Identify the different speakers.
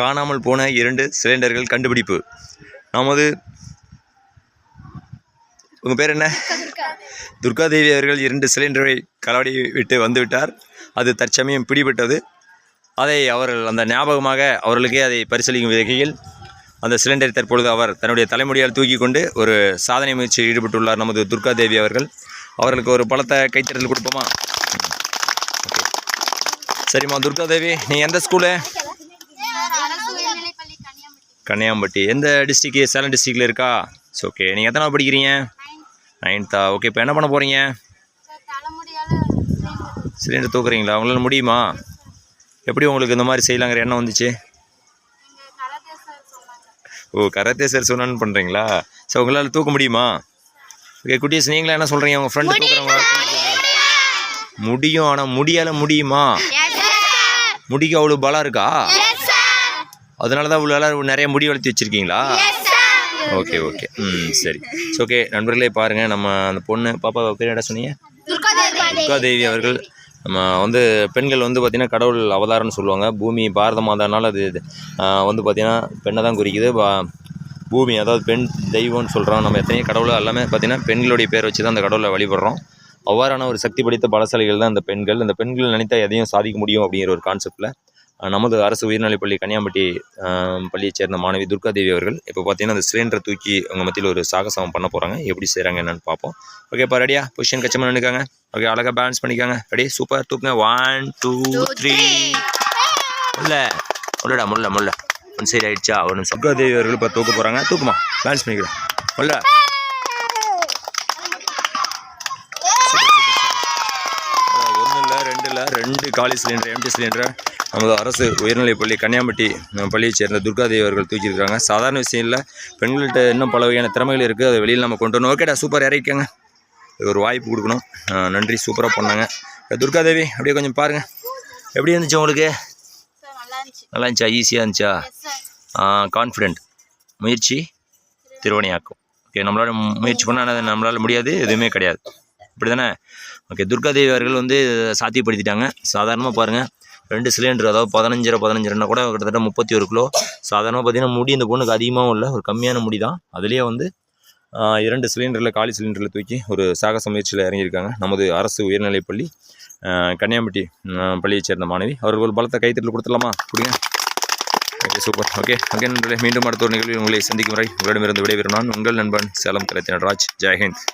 Speaker 1: காணாமல் போன இரண்டு சிலிண்டர்கள் கண்டுபிடிப்பு. நமது உங்கள் பேர் என்ன? துர்காதேவி அவர்கள் இரண்டு சிலிண்டரை களவாடி விட்டு வந்துவிட்டார். அது தற்சமயம் பிடிபட்டது. அதை அவர்கள் அந்த ஞாபகமாக அவர்களுக்கே அதை பரிசீலிக்கும் வகையில் அந்த சிலிண்டரை தற்பொழுது அவர் தன்னுடைய தலைமுடியால் தூக்கி கொண்டு ஒரு சாதனை முயற்சியில் ஈடுபட்டுள்ளார் நமது துர்காதேவி அவர்கள். அவர்களுக்கு ஒரு பலத்தை கைத்தறல் கொடுப்போமா? சரிம்மா துர்காதேவி நீ எந்த ஸ்கூலு கன்னியாகுமட்டி எந்த டிஸ்ட்ரிக்ட் சேலம் டிஸ்ட்ரிக்டில் இருக்கா? ஸோ ஓகே நீங்கள் எத்தனாவது படிக்கிறீங்க? நைன்த்தா ஓகே இப்போ என்ன பண்ண போகிறீங்க சிலிண்டர் தூக்குறீங்களா? உங்களால் முடியுமா? எப்படி உங்களுக்கு இந்த மாதிரி செய்யலாங்கிற எண்ணம் வந்துச்சு? ஓ கராத்தே சார் சொன்னான்னு பண்ணுறீங்களா ஸோ உங்களால் தூக்க முடியுமா? ஓகே குட்டீஸ் நீங்களா என்ன சொல்கிறீங்க உங்கள் ஃப்ரெண்டு தூக்குறவங்களா முடியும்? ஆனால் முடியால் முடியுமா? முடிக்கு அவ்வளோ பலம் இருக்கா? அதனால தான் இவ்வளோ நிறைய முடி வளர்த்தி வச்சுருக்கீங்களா? ஓகே ஓகே ம் சரி. ஸோ ஓகே நண்பர்களே பாருங்கள் நம்ம அந்த பொண்ணு பாப்பா பேர் என்ன சொன்னீங்க? துர்காதேவி. அவர்கள். நம்ம வந்து பெண்கள் வந்து பார்த்திங்கன்னா கடவுள் அவதாரம்னு சொல்லுவாங்க. பூமி பாரத மாதானால அது வந்து பார்த்திங்கன்னா பெண்ணை தான் குறிக்குது. பூமி அதாவது பெண் தெய்வம்னு சொல்கிறோம் நம்ம எத்தனையோ கடவுள் எல்லாமே பார்த்திங்கன்னா பெண்களுடைய பேர் வச்சு தான் அந்த கடவுளை வழிபடுறோம். அவ்வாறான ஒரு சக்தி படைத்த பலசாலிகள் தான் இந்த பெண்கள். இந்த பெண்கள் நினைத்தா எதையும் சாதிக்க முடியும் அப்படிங்கிற ஒரு கான்செப்டில் நமது அரசு உயர்நிலைப்பள்ளி கன்னியாம்பட்டி ஆஹ், பள்ளியைச் சேர்ந்த மாணவி துர்காதேவி அவர்கள் இப்போ பார்த்தீங்கன்னா அந்த சிலிண்டரை தூக்கி அவங்க மத்தியில் ஒரு சாகசம் பண்ண போகிறாங்க எப்படி செய்கிறாங்க என்னன்னு பார்ப்போம். ஓகே இப்போ ரெடியா பொசிஷன் கச்சமாக நினைக்காங்க ஓகே அழகாக பேலன்ஸ் பண்ணிக்காங்க. ரெடி சூப்பர் தூக்குங்க. ஒன் டூ த்ரீ முல்ல. முல்லடா முல்ல முல்ல. ஒன் சைடு ஆயிடுச்சா? ஒரு நிமிஷம் துர்காதேவி அவர்கள் இப்போ தூக்க போகிறாங்க தூக்குமா? பேலன்ஸ் பண்ணிக்கிறேன். முல்ல. ஒன்றும் இல்லை ரெண்டு இல்லை ரெண்டு காலி சிலிண்டர் எம்டி சிலிண்டரை. நமது அரசு உயர்நிலைப்பள்ளி கன்னியாம்பட்டி நம்ம பள்ளியைச் சேர்ந்த துர்காதேவி அவர்கள் தூக்கியிருக்காங்க சாதாரண விஷயம் இல்லை பெண்கள்கிட்ட இன்னும் பல வகையான திறமைகள் இருக்குது அதை வெளியில் நம்ம கொண்டு வரணும். ஓகேடா சூப்பர் இறக்கிக்கோங்க. இது ஒரு வாய்ப்பு கொடுக்கணும். நன்றி சூப்பராக பண்ணாங்க. துர்காதேவி அப்படியே கொஞ்சம் பாருங்கள் எப்படி இருந்துச்சு உங்களுக்கு?
Speaker 2: நல்லா இருந்துச்சா.
Speaker 1: ஈஸியாக இருந்துச்சா? கான்ஃபிடென்ட் முயற்சி திருவணியாக்கும். ஓகே நம்மளால முயற்சி பண்ணால் நம்மளால் முடியாது எதுவுமே கிடையாது. இப்படி தானே ஓகே துர்காதேவி அவர்கள் வந்து சாத்தியப்படுத்திட்டாங்க. சாதாரணமாக பாருங்கள் ரெண்டு சிலிண்டர் அதாவது பதினஞ்சரை பதினஞ்சரைனா கூட கிட்டத்தட்ட முப்பத்தி ஒரு கிலோ. சாதாரணமாக பார்த்தீங்கன்னா முடி இந்த பொண்ணுக்கு அதிகமாகவும் இல்லை ஒரு கம்மியான முடி தான் அதுலேயே வந்து இரண்டு சிலிண்டரில் காலி சிலிண்டரில் தூக்கி ஒரு சாகச முயற்சியில் இறங்கியிருக்காங்க. நமது அரசு உயர்நிலைப்பள்ளி கன்னியாம்பட்டி பள்ளியைச் சேர்ந்த மாணவி. அவர்கள் ஒரு பலத்தை கைத்தட்டல் கொடுத்துடலாமா? கொடுங்க. Okay super. ஓகே ஓகே நண்பர்களே மீண்டும் அடுத்த ஒரு நிகழ்வில் உங்களை சந்திக்கும் வரை உங்களிடமிருந்து விடைபெறும் நான் உங்கள் நண்பன் சேலம் கலைத்தினர் ராஜ். ஜெயஹிந்த்